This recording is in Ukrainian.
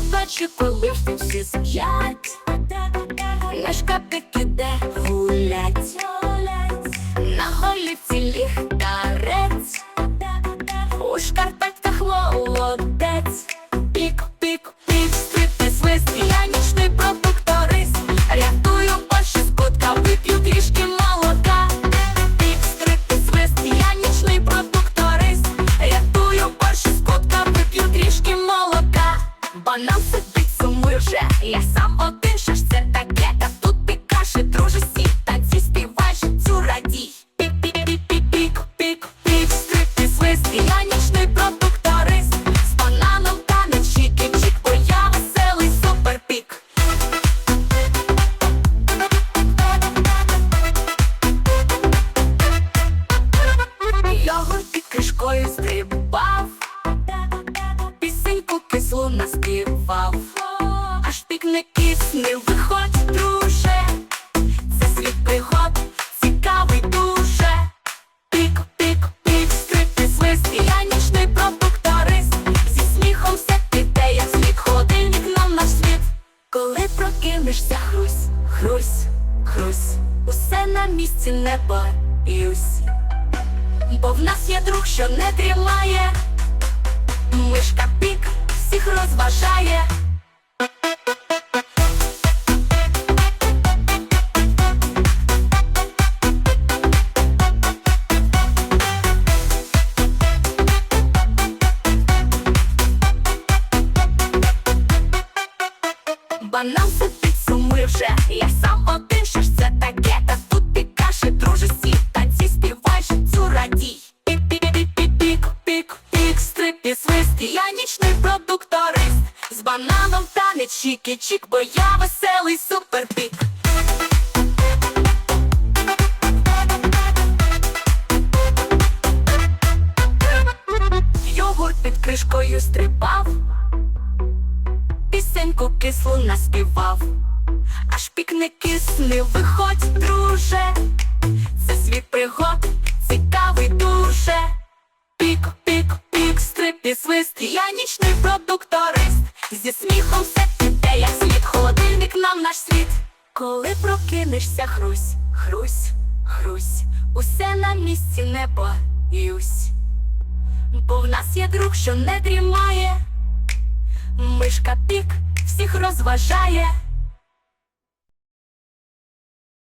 Побачу, коли всі сплять Наш капик іде сидить сумує вже Я сам один, пікник киснив, виходь, друже, це світ пригод, цікавий дуже. Пік, пік, пік, скрипти свист, я нічний продукторист, зі сміхом все піде, як слід, холодильник нам наш світ. Коли прокинешся, хрусь, хрусь, хрусь, усе на місці не боюсь. Бо в нас є друг, що не тримає, мишка пік всіх розважає. Банан сидить сумує вже, я сам один, що ж це таке, та тут ти каже, друже, сі, танці співай, життю радій. Пік, пік, пік, стрип і свист, я нічний продукторист, з бананом танець, чики-чик, бо я веселий суперпік. Йогурт під кришкою стрибав, пісеньку кислу наспівав, аж пікник киснив, виходь, друже, це світ пригод, цікавий дуже. Пік, пік, пік, стрип і свист, я нічний продукторист, зі сміхом все піде, як слід, холодильник нам наш світ. Коли прокинешся, хрусь, хрусь, хрусь, усе на місці не боюсь. Бо в нас є друг, що не дрімає, мишка пік всіх розважає.